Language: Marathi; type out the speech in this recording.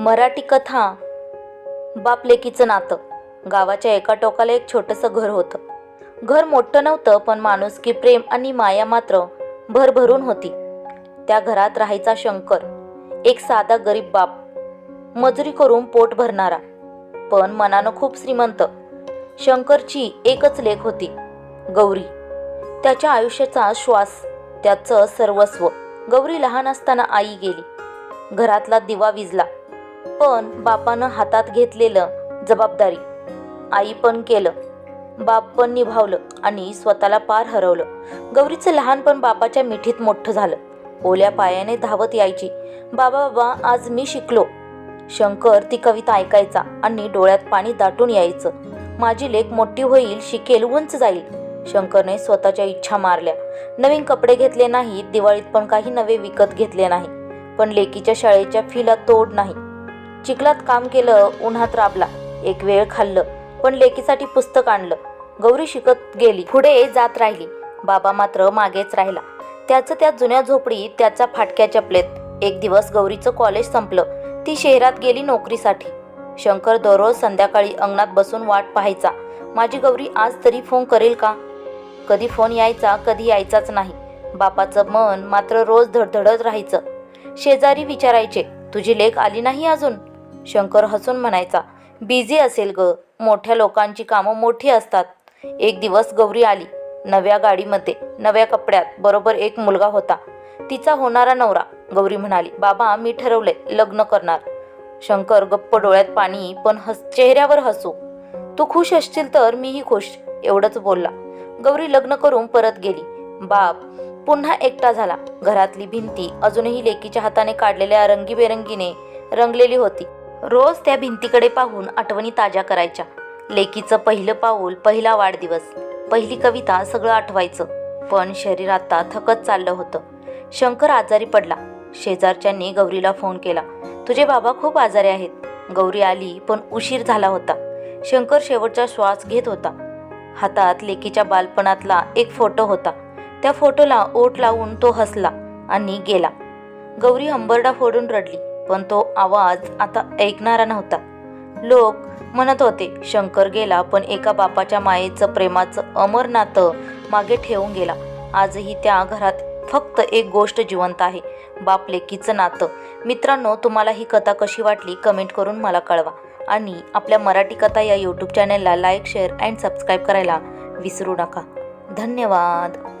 मराठी कथा. बाप लेकीचं नातं. गावाच्या एका टोकाला एक छोटंसं घर होतं. घर मोठं नव्हतं पण माणुसकी प्रेम आणि माया मात्र भरभरून होती. त्या घरात राहायचा शंकर एक साधा गरीब बाप मजुरी करून पोट भरणारा पण मनानं खूप श्रीमंत. शंकरची एकच लेख होती गौरी. त्याच्या आयुष्याचा श्वास त्याचं सर्वस्व. गौरी लहान असताना आई गेली. घरातला दिवा विजला. पण बापानं हातात घेतलेलं जबाबदारी. आई पण केलं. बाप पण निभावलं आणि स्वतःला पार हरवलं. गौरीचं लहानपण बापाच्या मिठीत मोठं झालं. ओल्या पायाने धावत यायची. बाबा बाबा आज मी शिकलो. शंकर ती कविता ऐकायचा आणि डोळ्यात पाणी दाटून यायचं. माझी लेख मोठी होईल शिकेल उंच जाईल. शंकरने स्वतःच्या इच्छा मारल्या. नवीन कपडे घेतले नाहीत दिवाळीत पण काही नवे विकत घेतले नाही. पण लेकीच्या शाळेच्या फीला तोड नाही. चिखलात काम केलं उन्हात राबला. एक वेळ खाल्लं पण लेकीसाठी पुस्तक आणलं. गौरी शिकत गेली पुढे जात राहिली. बाबा मात्र मागेच राहिला. त्याचं त्या जुन्या झोपडीत त्याचा फाटक्या चपलेत. एक दिवस गौरीचं कॉलेज संपलं. ती शहरात गेली नोकरीसाठी. शंकर दररोज संध्याकाळी अंगणात बसून वाट पाहायचा. माझी गौरी आज तरी फोन करेल का? कधी फोन यायचा कधी यायचाच नाही. बापाचं मन मात्र रोज धडधडत राहायचं. शेजारी विचारायचे तुझी लेख आली नाही अजून? शंकर हसून म्हणायचा बिझी असेल ग. मोठ्या लोकांची कामं मोठी असतात. एक दिवस गौरी आली नव्या गाडीमध्ये नव्या कपड्यात बरोबर एक मुलगा होता. तिचा होणारा नवरा गौरी म्हणाली. बाबा मी ठरवले लग्न करणार. शंकर गप्प डोळ्यात पाणी पण हस चेहऱ्यावर हसू. तू खुश असशील तर मीही खुश एवढंच बोलला. गौरी लग्न करून परत गेली. बाप पुन्हा एकटा झाला. घरातली भिंती अजूनही लेकीच्या हाताने काढलेल्या रंगीबेरंगीने रंगलेली होती. रोज त्या भिंतीकडे पाहून आठवणी ताज्या करायच्या. लेकीचं पहिलं पाऊल पहिला वाढदिवस पहिली कविता सगळं आठवायचं. पण शरीर आता थकत चाललं होतं. शंकर आजारी पडला. शेजारच्यांनी गौरीला फोन केला. तुझे बाबा खूप आजारी आहेत. गौरी आली पण उशीर झाला होता. शंकर शेवटचा श्वास घेत होता. हातात लेकीच्या बालपणातला एक फोटो होता. त्या फोटोला ओठ लावून तो हसला आणि गेला. गौरी हंबरडा फोडून रडली. पण तो आवाज आता ऐकणारा नव्हता. लोक म्हणत होते शंकर गेला पण एका बापाच्या मायेचं प्रेमाचं अमर नातं मागे ठेवून गेला. आजही त्या घरात फक्त एक गोष्ट जिवंत आहे बाप लेकीचं नातं. मित्रांनो तुम्हाला ही कथा कशी वाटली कमेंट करून मला कळवा. आणि आपल्या मराठी कथा या यूट्यूब चॅनलला लाईक शेअर अँड सबस्क्राईब करायला विसरू नका. धन्यवाद.